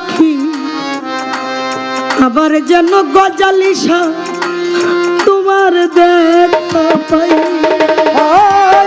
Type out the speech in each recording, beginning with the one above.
রাখি। আবার যেন গজালিসা তোমার দেখা পাই। আমার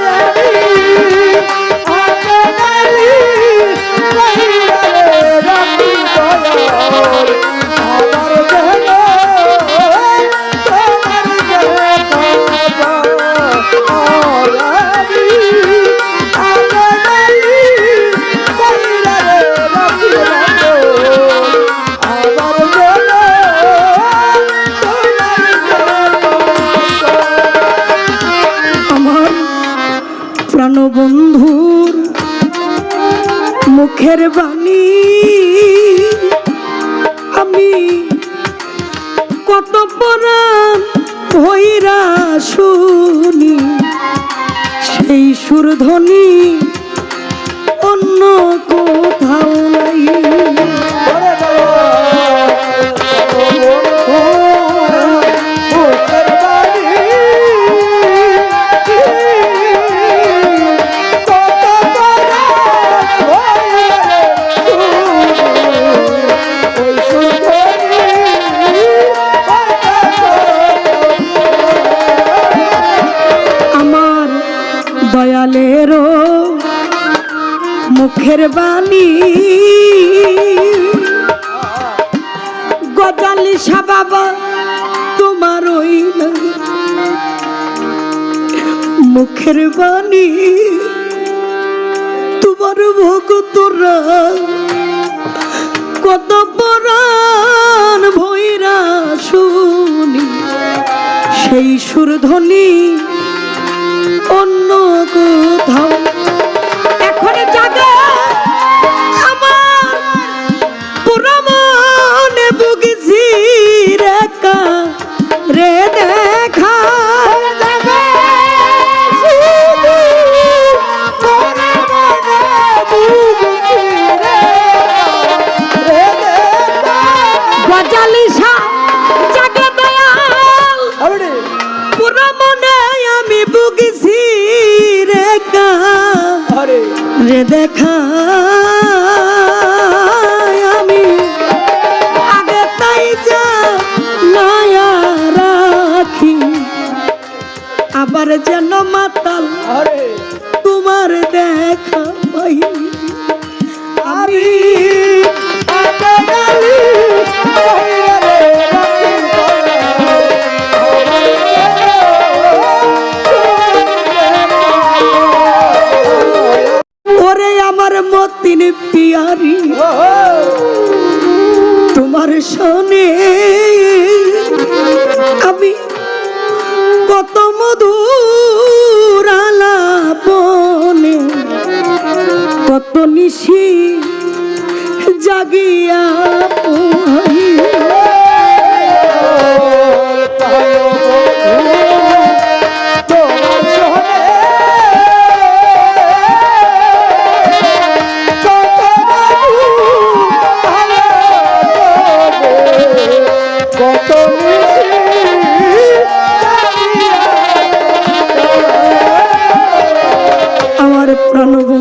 কত পরাণ হইরা শুনি সেই সুরধ্বনি অন্য কোথাও গজালি বাবা তোমার ওই মুখের বাণী, তোমার ভগতরা কত পরাণ ভৈরা শুনি, সেই সুরধ্বনি অন্য কোথাও পুরো মনে বুগছি রেখা রে দেখা। যেন মাতাল তোমার দেখা পাই। আমি ওরে আমার মতিন পিয়ারি তোমার শোনে আমি মধুর আলাপনে। কত নিশি জাগিয়া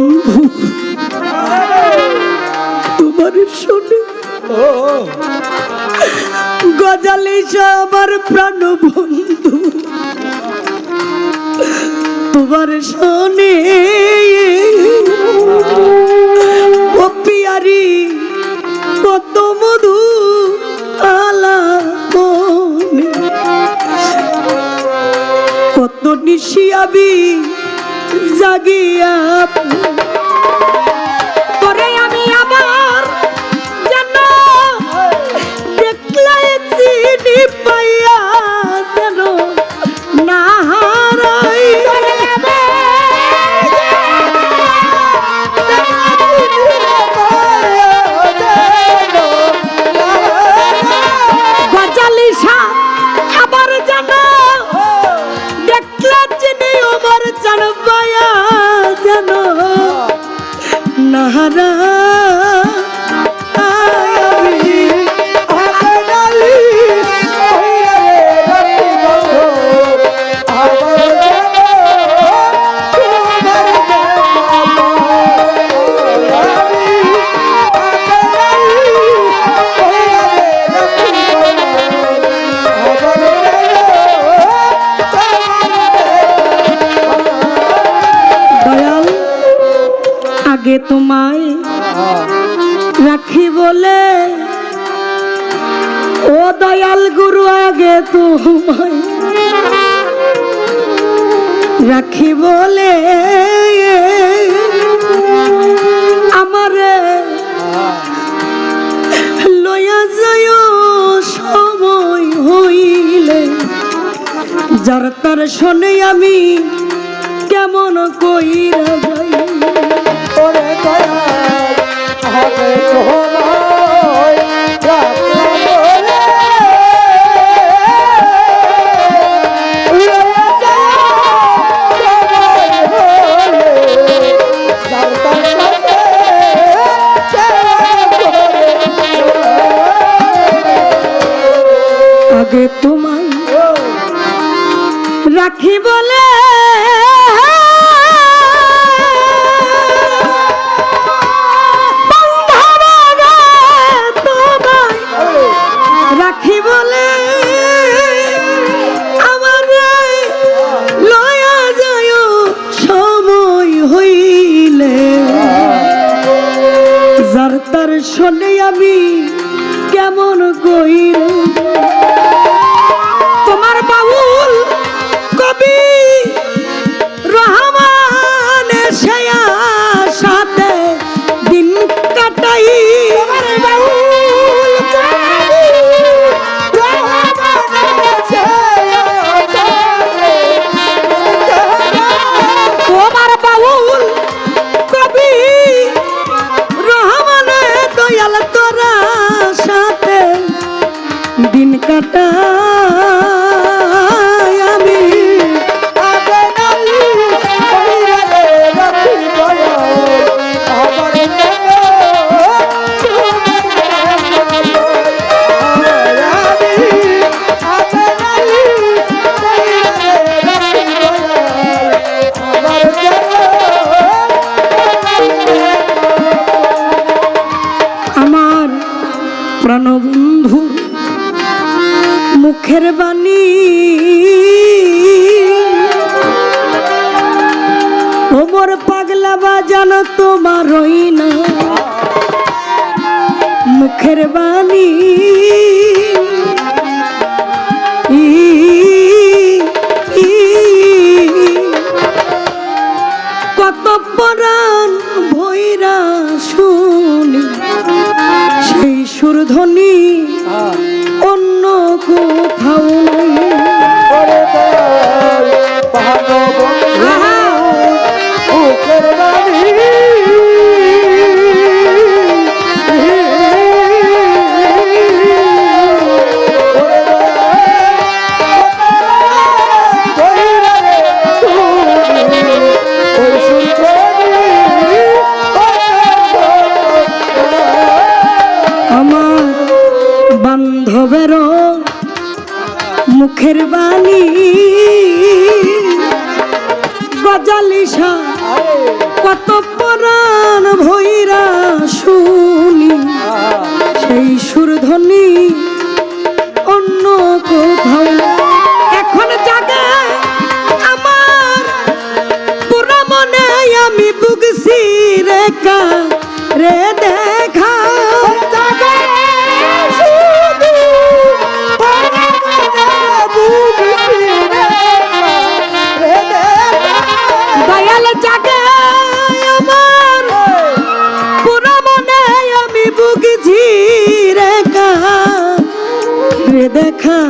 প্রাণবন্ধু তোমার শোনে। গজালি আমার প্রাণবন্ধু তোমার শোনে। ও পিয়ারি, কত মধু আলা কত নিশিয়াবি জাগিয়া আগে তোমায় রাখি বলে। ও দয়াল গুরু, আগে তোমায় রাখি বলে। আমারে লয়া যায় সময় হইলে। যার তার শোনে আমি কেমন কইরা রাখি মুখের বাণী। কত পরাণ বান্ধবের মুখের বাণী। গজালিসা কত পরাণ ভৈরা শুনি। সেই সুরধ্বনি অন্য কোথাও। এখন জাগে আমার পুরা মনে আমি বুগছি রেখা চিরকা দেখা